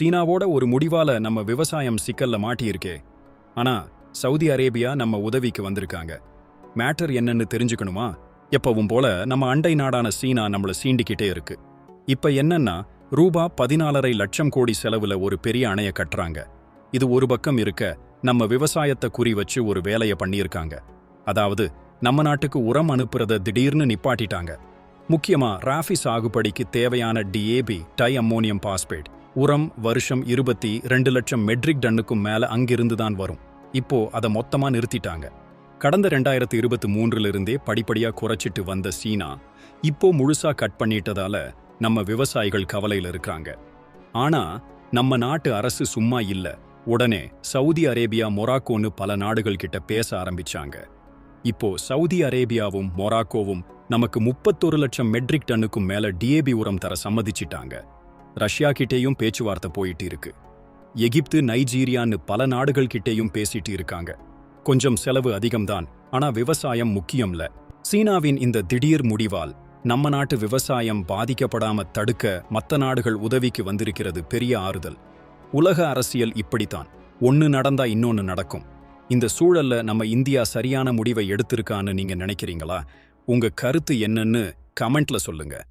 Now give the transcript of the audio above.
சீனாவோட ஒரு முடிவால நம்ம விவசாயம் சிக்கல்ல மாட்டியிருக்கே. ஆனா சவுதி அரேபியா நம்ம உதவிக்கு வந்திருக்காங்க. மேட்டர் என்னன்னு தெரிஞ்சுக்கணுமா? எப்பவும் போல நம்ம அண்டை நாடான சீனா நம்மள சீண்டிக்கிட்டே இருக்கு. இப்ப என்னன்னா ரூபா பதினாலரை லட்சம் கோடி செலவுல ஒரு பெரிய அணைய கட்டுறாங்க. இது ஒரு பக்கம் இருக்க நம்ம விவசாயத்தை குறி வச்சு ஒரு வேலைய பண்ணியிருக்காங்க. அதாவது நம்ம நாட்டுக்கு உரம் அனுப்புறத திடீர்னு நிப்பாட்டிட்டாங்க. முக்கியமா ராஃபி சாகுபடிக்கு தேவையான டிஏபி டை அம்மோனியம் பாஸ்பேட். உரம் வருஷம் இருபத்தி ரெண்டு லட்சம் மெட்ரிக் டன்னுக்கும் மேல அங்கிருந்து தான் வரும். இப்போ அதை மொத்தமா நிறுத்திட்டாங்க. கடந்த ரெண்டாயிரத்து இருபத்தி மூன்றுல இருந்தே படிப்படியா குறைச்சிட்டு வந்த சீனா இப்போ முழுசா கட் பண்ணிட்டதால நம்ம விவசாயிகள் கவலையில இருக்காங்க. ஆனா நம்ம நாட்டு அரசு சும்மா இல்ல. உடனே சவுதி அரேபியா மொராக்கோன்னு பல நாடுகள் கிட்ட பேச ஆரம்பிச்சாங்க. இப்போ சவுதி அரேபியாவும் மொராக்கோவும் நமக்கு முப்பத்தொரு லட்சம் மெட்ரிக் டன்னுக்கும் மேல டிஏபி உரம் தர சம்மதிச்சிட்டாங்க. ரஷ்யா கிட்டேயும் பேச்சுவார்த்தை போயிட்டு இருக்கு. எகிப்து நைஜீரியான்னு பல நாடுகள் கிட்டேயும் பேசிட்டு இருக்காங்க. கொஞ்சம் செலவு அதிகம்தான் ஆனா விவசாயம் முக்கியம்ல. சீனாவின் இந்த திடீர் முடிவால் நம்ம நாட்டு விவசாயம் பாதிக்கப்படாம தடுக்க மத்த நாடுகள் உதவிக்கு வந்திருக்கிறது பெரிய ஆறுதல். உலக அரசியல் இப்படித்தான் ஒன்னு நடந்தா இன்னொன்னு நடக்கும். இந்த சூழல்ல நம்ம இந்தியா சரியான முடிவை எடுத்திருக்கான்னு நீங்க நினைக்கிறீங்களா? உங்க கருத்து என்னன்னு கமெண்ட்ல சொல்லுங்க.